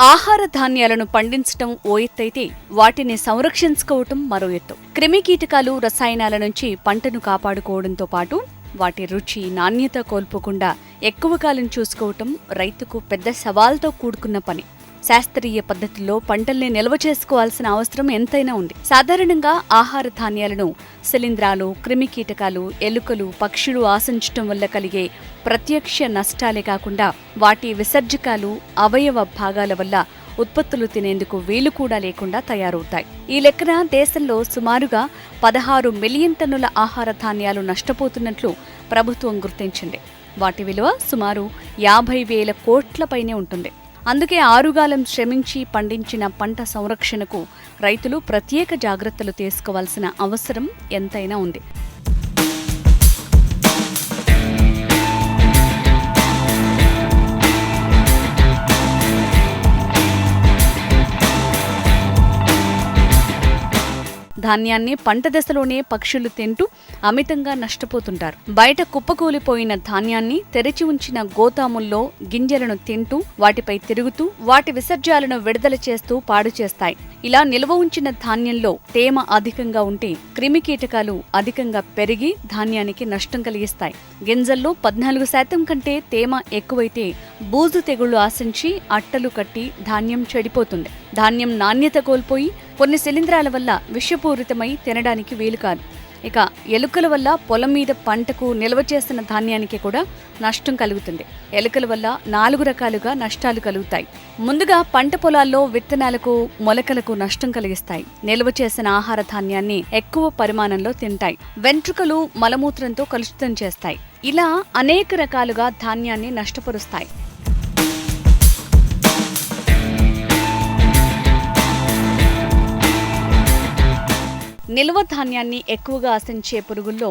ఆహార ధాన్యాలను పండించటం ఓ ఎత్తైతే వాటిని సంరక్షించుకోవటం మరో ఎత్తు. క్రిమి కీటకాలు రసాయనాల నుంచి పంటను కాపాడుకోవడంతో పాటు వాటి రుచి నాణ్యత కోల్పోకుండా ఎక్కువ కాలం చూసుకోవటం రైతుకు పెద్ద సవాల్తో కూడుకున్న పని. శాస్త్రీయ పద్ధతుల్లో పంటల్ని నిల్వ చేసుకోవాల్సిన అవసరం ఎంతైనా ఉంది. సాధారణంగా ఆహార ధాన్యాలను శిలీంధ్రాలు క్రిమికీటకాలు ఎలుకలు పక్షులు ఆశించటం వల్ల కలిగే ప్రత్యక్ష నష్టాలే కాకుండా వాటి విసర్జకాలు అవయవ భాగాల వల్ల ఉత్పత్తులు తినేందుకు వీలు కూడా లేకుండా తయారవుతాయి. ఈ లెక్కన దేశంలో సుమారుగా పదహారు మిలియన్ టన్నుల ఆహార ధాన్యాలు నష్టపోతున్నట్లు ప్రభుత్వం గుర్తించింది. వాటి విలువ సుమారు యాభై వేల కోట్లపైనే ఉంటుంది. అందుకే ఆరుగాలం శ్రమించి పండించిన పంట సంరక్షణకు రైతులు ప్రత్యేక జాగ్రత్తలు తీసుకోవాల్సిన అవసరం ఎంతైనా ఉంది. ధాన్యాన్ని పంట దశలోనే పక్షులు తింటూ అమితంగా నష్టపోతుంటారు. బయట కుప్పకూలిపోయిన ధాన్యాన్ని తెరిచి ఉంచిన గోతాముల్లో గింజలను తింటూ వాటిపై తిరుగుతూ వాటి విసర్జాలను విడుదల చేస్తూ పాడు చేస్తాయి. ఇలా నిల్వ ఉంచిన ధాన్యంలో తేమ అధికంగా ఉంటే క్రిమికీటకాలు అధికంగా పెరిగి ధాన్యానికి నష్టం కలిగిస్తాయి. గింజల్లో పద్నాలుగు శాతం కంటే తేమ ఎక్కువైతే బూజు తెగుళ్ళు ఆశించి అట్టలు కట్టి ధాన్యం చెడిపోతుంది. ధాన్యం నాణ్యత కోల్పోయి కొన్ని శిలీంధ్రాల వల్ల విషపూరితమై తినడానికి వీలు కాదు. ఇక ఎలుకల వల్ల పొలం మీద పంటకు నిల్వ చేసిన ధాన్యానికి కూడా నష్టం కలుగుతుంది. ఎలుకల వల్ల నాలుగు రకాలుగా నష్టాలు కలుగుతాయి. ముందుగా పంట పొలాల్లో విత్తనాలకు మొలకలకు నష్టం కలిగిస్తాయి. నిల్వ చేసిన ఆహార ధాన్యాన్ని ఎక్కువ పరిమాణంలో తింటాయి. వెంట్రుకలు మలమూత్రంతో కలుషితం చేస్తాయి. ఇలా అనేక రకాలుగా ధాన్యాన్ని నష్టపరుస్తాయి. నిల్వ ధాన్యాన్ని ఎక్కువగా ఆశించే పురుగుల్లో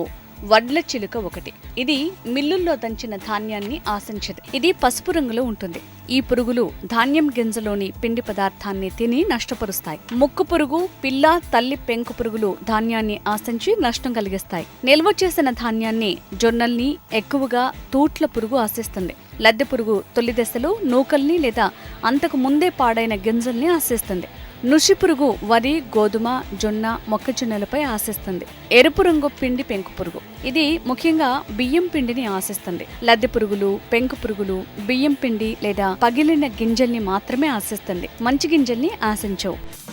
వడ్ల చిలుక ఒకటి. ఇది మిల్లుల్లో దంచిన ధాన్యాన్ని ఆశించదు. ఇది పసుపు రంగులో ఉంటుంది. ఈ పురుగులు ధాన్యం గింజలోని పిండి పదార్థాన్ని తిని నష్టపరుస్తాయి. ముక్కు పురుగు పిల్ల తల్లి పెంకు పురుగులు ధాన్యాన్ని ఆశించి నష్టం కలిగిస్తాయి. నిల్వ చేసిన ధాన్యాన్ని జొన్నల్ని ఎక్కువగా తూట్ల పురుగు ఆశిస్తుంది. లద్దె పురుగు తొలి దశలో నూకల్ని లేదా అంతకు ముందే పాడైన గింజల్ని ఆశిస్తుంది. నుషిపురుగు వరి గోధుమ జొన్న మొక్కజొన్నలపై ఆశిస్తుంది. ఎరుపు రంగు పిండి పెంకు పురుగు. ఇది ముఖ్యంగా బియ్యం పిండిని ఆశిస్తుంది. లద్దె పురుగులు పెంకు పురుగులు బియ్యం పిండి లేదా పగిలిన గింజల్ని మాత్రమే ఆశిస్తుంది. మంచి గింజల్ని ఆశించవు.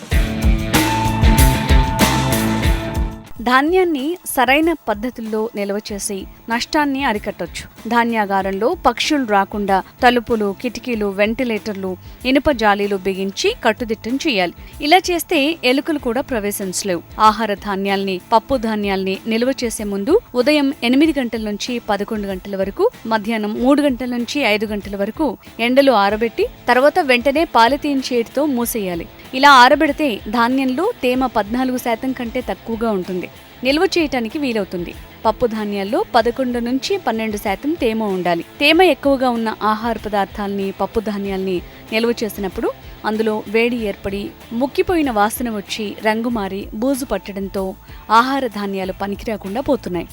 ధాన్యాన్ని సరైన పద్ధతుల్లో నిల్వ చేసి నష్టాన్ని అరికట్టొచ్చు. ధాన్యాగారంలో పక్షులు రాకుండా తలుపులు కిటికీలు వెంటిలేటర్లు ఇనుప జాలీలు బిగించి కట్టుదిట్టం చేయాలి. ఇలా చేస్తే ఎలుకలు కూడా ప్రవేశించలేవు. ఆహార ధాన్యాల్ని పప్పు ధాన్యాల్ని నిల్వ చేసే ముందు ఉదయం ఎనిమిది గంటల నుంచి పదకొండు గంటల వరకు మధ్యాహ్నం మూడు గంటల నుంచి ఐదు గంటల వరకు ఎండలో ఆరబెట్టి తర్వాత వెంటనే పాలిథీన్ చేతితో మూసేయాలి. ఇలా ఆరబెడితే ధాన్యంలో తేమ పద్నాలుగు శాతం కంటే తక్కువగా ఉంటుంది. నిల్వ చేయటానికి వీలవుతుంది. పప్పు ధాన్యాల్లో పదకొండు నుంచి పన్నెండు శాతం తేమ ఉండాలి. తేమ ఎక్కువగా ఉన్న ఆహార పదార్థాల్ని పప్పు ధాన్యాల్ని నిల్వ చేసినప్పుడు అందులో వేడి ఏర్పడి ముక్కిపోయిన వాసన వచ్చి రంగు మారి బూజు పట్టడంతో ఆహార ధాన్యాలు పనికిరాకుండా పోతున్నాయి.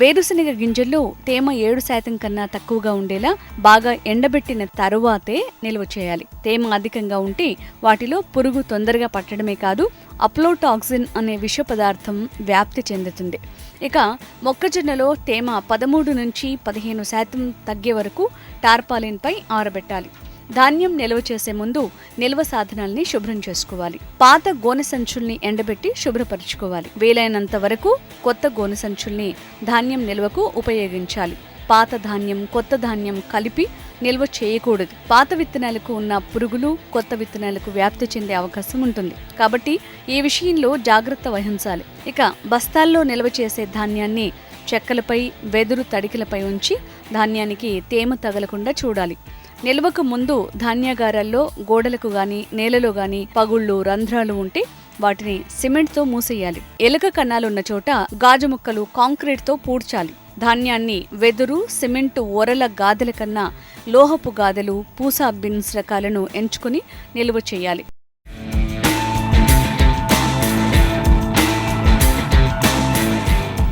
వేరుశనగ గింజల్లో తేమ ఏడు శాతం కన్నా తక్కువగా ఉండేలా బాగా ఎండబెట్టిన తరువాతే నిల్వ చేయాలి. తేమ అధికంగా ఉంటే వాటిలో పురుగు తొందరగా పట్టడమే కాదు అప్లోటాక్సిన్ అనే విష పదార్థం వ్యాప్తి చెందుతుంది. ఇక మొక్కజొన్నలో తేమ పదమూడు నుంచి పదిహేను శాతం తగ్గే వరకు టార్పాలిన్పై ఆరబెట్టాలి. ధాన్యం నిల్వ చేసే ముందు నిల్వ సాధనాల్ని శుభ్రం చేసుకోవాలి. పాత గోనె సంచుల్ని ఎండబెట్టి శుభ్రపరచుకోవాలి. వీలైనంత వరకు కొత్త గోనె సంచుల్ని ధాన్యం నిల్వకు ఉపయోగించాలి. పాత ధాన్యం కొత్త ధాన్యం కలిపి నిల్వ చేయకూడదు. పాత విత్తనాలకు ఉన్న పురుగులు కొత్త విత్తనాలకు వ్యాప్తి చెందే అవకాశం ఉంటుంది. కాబట్టి ఈ విషయంలో జాగ్రత్త వహించాలి. ఇక బస్తాల్లో నిల్వ చేసే ధాన్యాన్ని చెక్కలపై వెదురు తడికలపై ఉంచి ధాన్యానికి తేమ తగలకుండా చూడాలి. నిల్వకు ముందు ధాన్యాగారాల్లో గోడలకు గాని నేలలో గాని పగుళ్ళు రంధ్రాలు ఉంటే వాటిని సిమెంట్తో మూసేయాలి. ఎలుక కన్నాలున్న చోట గాజు ముక్కలు కాంక్రీట్తో పూడ్చాలి. ధాన్యాన్ని వెదురు సిమెంటు ఒరల గాదెల కన్నా లోహపు గాదెలు పూసా బిన్స్ రకాలను ఎంచుకుని నిల్వ చేయాలి.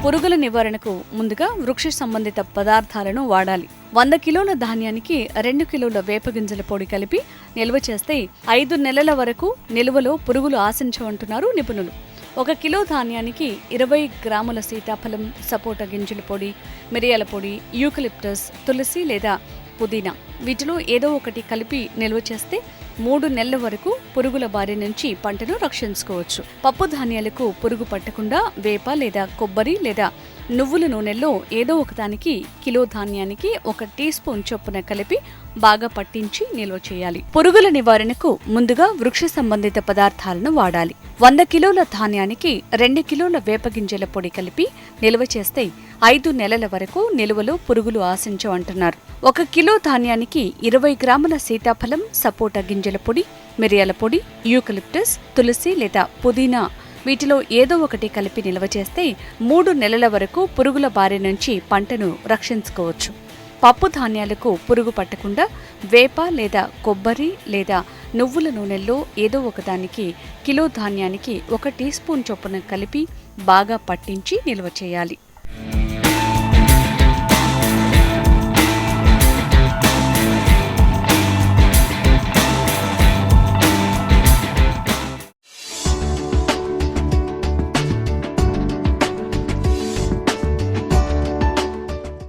పురుగుల నివారణకు ముందుగా వృక్ష సంబంధిత పదార్థాలను వాడాలి. వంద కిలోల ధాన్యానికి రెండు కిలోల వేపగింజల పొడి కలిపి నిల్వ చేస్తే ఐదు నెలల వరకు నిల్వలో పురుగులు ఆశించవంటున్నారు నిపుణులు. ఒక కిలో ధాన్యానికి ఇరవై గ్రాముల సీతాఫలం సపోటా గింజల పొడి మిరియాల పొడి యూకలిప్టస్ తులసి లేదా పుదీనా. వీటిలో ఏదో ఒకటి కలిపి నిల్వ చేస్తే మూడు నెలల వరకు పురుగుల బారి నుంచి పంటను రక్షించుకోవచ్చు. పప్పు ధాన్యాలకు పురుగు పట్టకుండా వేప లేదా కొబ్బరి లేదా నువ్వుల నూనెల్లో ఏదో ఒకదానికి కిలో ధాన్యానికి ఒక టీ స్పూన్ చొప్పున కలిపి బాగా పట్టించి నిల్వ చేయాలి. పురుగుల నివారణకు ముందుగా వృక్ష సంబంధిత పదార్థాలను వాడాలి. వంద కిలోల ధాన్యానికి రెండు కిలోల వేపగింజల పొడి కలిపి నిల్వ చేస్తే ఐదు నెలల వరకు నిల్వలో పురుగులు ఆశించవంటున్నారు. ఒక కిలో ధాన్యానికి ఇరవై గ్రాముల సీతాఫలం సపోటా గింజల పొడి మిరియాల పొడి యూకలిప్టస్ తులసి లేదా పుదీనా. వీటిలో ఏదో ఒకటి కలిపి నిల్వ చేస్తే మూడు నెలల వరకు పురుగుల బారి నుంచి పంటను రక్షించుకోవచ్చు. పప్పు ధాన్యాలకు పురుగు పట్టకుండా వేప లేదా కొబ్బరి లేదా నువ్వుల నూనెల్లో ఏదో ఒకదానికి కిలో ధాన్యానికి ఒక టీ స్పూన్ చొప్పున కలిపి బాగా పట్టించి నిల్వ చేయాలి.